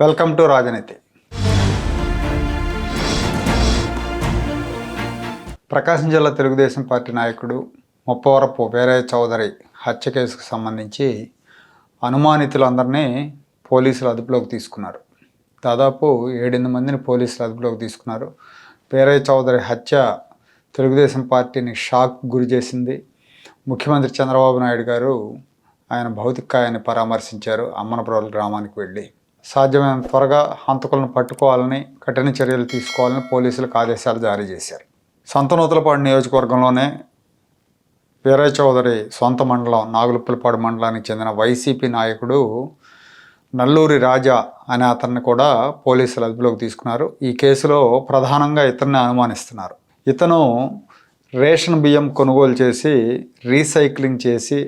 Welcome to రాజనీతి. ప్రకాశం జిల్లా Telugu Desam party నాయకుడు ముప్పవరపు వీరయ్య చౌదరి హత్య కేసుకు సంబంధించి అనుమానితులందరినీ పోలీసులు అదుపులోకి తీసుకున్నారు. దాదాపు ఏడెనిమిది మందిని పోలీసులు అదుపులోకి తీసుకున్నారు. వీరయ్య చౌదరి హత్య తెలుగుదేశం పార్టీని షాక్ గురి చేసింది. ముఖ్యమంత్రి చంద్రబాబు నాయుడు గారు ఆయన భౌతికాయాన్ని పరామర్శించారు అమ్మనపురాలు గ్రామానికి వెళ్ళి. సాధ్యమైన త్వరగా హంతకులను పట్టుకోవాలని కఠిన చర్యలు తీసుకోవాలని పోలీసులకు ఆదేశాలు జారీ చేశారు. సంతనూతలపాడు నియోజకవర్గంలోనే వీరయ్య చౌదరి సొంత మండలం నాగులుప్పలపాడు మండలానికి చెందిన వైసీపీ నాయకుడు నల్లూరి రాజా అనే అతన్ని కూడా పోలీసులు అదుపులోకి తీసుకున్నారు. ఈ కేసులో ప్రధానంగా ఇతన్ని అనుమానిస్తున్నారు. ఇతను రేషన్ బియ్యం కొనుగోలు చేసి రీసైక్లింగ్ చేసి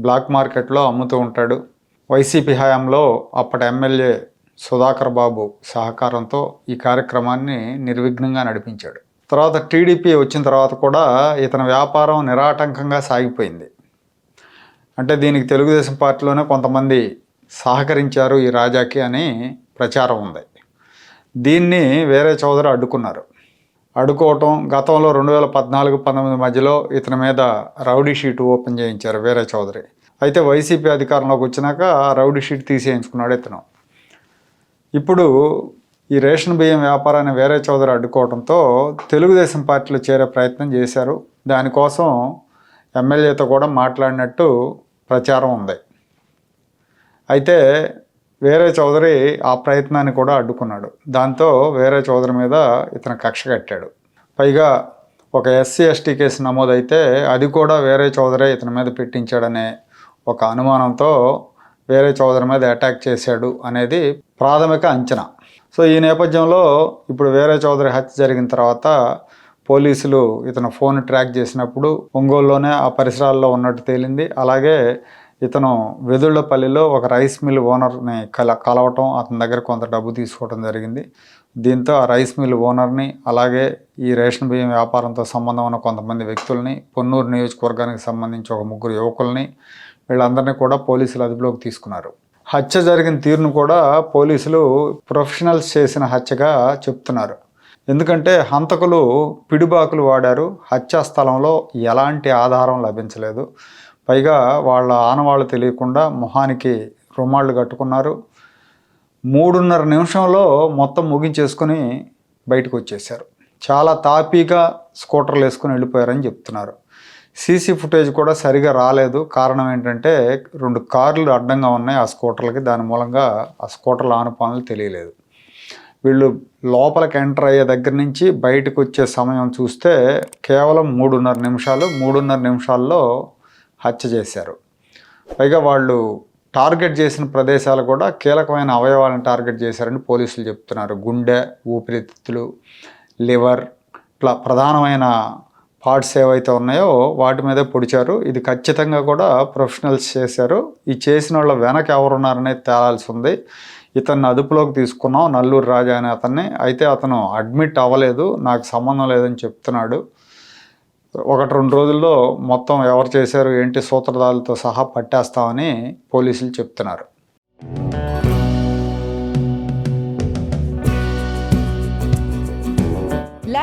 బ్లాక్ మార్కెట్లో అమ్ముతూ ఉంటాడు. వైసీపీ హయాంలో అప్పటి ఎమ్మెల్యే సుధాకర్ బాబు సహకారంతో ఈ కార్యక్రమాన్ని నిర్విఘ్నంగా నడిపించాడు. తర్వాత టీడీపీ వచ్చిన తర్వాత కూడా ఇతని వ్యాపారం నిరాటంకంగా సాగిపోయింది. అంటే దీనికి తెలుగుదేశం పార్టీలోనే కొంతమంది సహకరించారు ఈ రాజాకి అని ప్రచారం ఉంది. దీన్ని వేరే చౌదరి అడ్డుకున్నారు. అడ్డుకోవటం గతంలో రెండు వేల పద్నాలుగు పంతొమ్మిది మధ్యలో ఇతని మీద రౌడీ షీట్ ఓపెన్ చేయించారు వేరే చౌదరి. అయితే వైసీపీ అధికారంలోకి వచ్చినాక రౌడీ షీట్ తీసేయించుకున్నాడు ఇతను. ఇప్పుడు ఈ రేషన్ బియ్యం వ్యాపారాన్ని వేరే చౌదరి అడ్డుకోవడంతో తెలుగుదేశం పార్టీలో చేరే ప్రయత్నం చేశారు. దానికోసం ఎమ్మెల్యేతో కూడా మాట్లాడినట్టు ప్రచారం ఉంది. అయితే వేరే చౌదరి ఆ ప్రయత్నాన్ని కూడా అడ్డుకున్నాడు. దాంతో వేరే చౌదరి మీద ఇతను కక్ష కట్టాడు. పైగా ఒక ఎస్సీ ఎస్టీ కేసు నమోదైతే అది కూడా వేరే చౌదరే ఇతని మీద పెట్టించాడనే ఒక అనుమానంతో వేరే చౌదరి మీద అటాక్ చేశాడు అనేది ప్రాథమిక అంచనా. సో ఈ నేపథ్యంలో ఇప్పుడు వేరే చౌదరి హత్య జరిగిన తర్వాత పోలీసులు ఇతను ఫోన్ ట్రాక్ చేసినప్పుడు ఒంగోలులోనే ఆ పరిసరాల్లో ఉన్నట్టు తేలింది. అలాగే ఇతను వెదుళ్ళపల్లిలో ఒక రైస్ మిల్ ఓనర్ని కల కలవటం అతని దగ్గర కొంత డబ్బు తీసుకోవడం జరిగింది. దీంతో ఆ రైస్ మిల్ ఓనర్ని అలాగే ఈ రేషన్ బియ్యం వ్యాపారంతో సంబంధం ఉన్న కొంతమంది వ్యక్తుల్ని పొన్నూరు నియోజకవర్గానికి సంబంధించి ఒక ముగ్గురు యువకుల్ని వీళ్ళందరినీ కూడా పోలీసులు అదుపులోకి తీసుకున్నారు. హత్య జరిగిన తీరును కూడా పోలీసులు ప్రొఫెషనల్స్ చేసిన హత్యగా చెప్తున్నారు. ఎందుకంటే హంతకులు పిడిబాకులు వాడారు. హత్యా స్థలంలో ఎలాంటి ఆధారం లభించలేదు. పైగా వాళ్ళ ఆనవాళ్ళు తెలియకుండా మొహానికి రుమాళ్ళు కట్టుకున్నారు. మూడున్నర నిమిషంలో మొత్తం ముగించేసుకొని బయటకు వచ్చేసారు చాలా తాపీగా స్కూటర్లు వేసుకొని వెళ్ళిపోయారని చెప్తున్నారు. సీసీ ఫుటేజ్ కూడా సరిగా రాలేదు. కారణం ఏంటంటే రెండు కార్లు అడ్డంగా ఉన్నాయి ఆ స్కూటర్లకి. దాని మూలంగా ఆ స్కూటర్ల ఆనుపానులు తెలియలేదు. వీళ్ళు లోపలికి ఎంటర్ అయ్యే దగ్గర నుంచి బయటకు వచ్చే సమయం చూస్తే కేవలం మూడున్నర నిమిషాలు మూడున్నర నిమిషాల్లో హత్య చేశారు. పైగా వాళ్ళు టార్గెట్ చేసిన ప్రదేశాలు కూడా కీలకమైన అవయవాలను టార్గెట్ చేశారని పోలీసులు చెప్తున్నారు. గుండె ఊపిరితిత్తులు లివర్ ఇట్లా ప్రధానమైన పార్ట్స్ ఏవైతే ఉన్నాయో వాటి మీదే పొడిచారు. ఇది ఖచ్చితంగా కూడా ప్రొఫెషనల్స్ చేశారు. ఈ చేసిన వాళ్ళ వెనక ఎవరున్నారనేది తేలాల్సి ఉంది. ఇతన్ని అదుపులోకి తీసుకున్నాం. నల్లూరు రాజా అనే అతన్ని. అయితే అతను అడ్మిట్ అవ్వలేదు. నాకు సంబంధం లేదని చెప్తున్నాడు. ఒకటి రెండు రోజుల్లో మొత్తం ఎవరు చేశారు ఏంటి సూత్రధారులతో సహా పట్టేస్తామని పోలీసులు చెప్తున్నారు.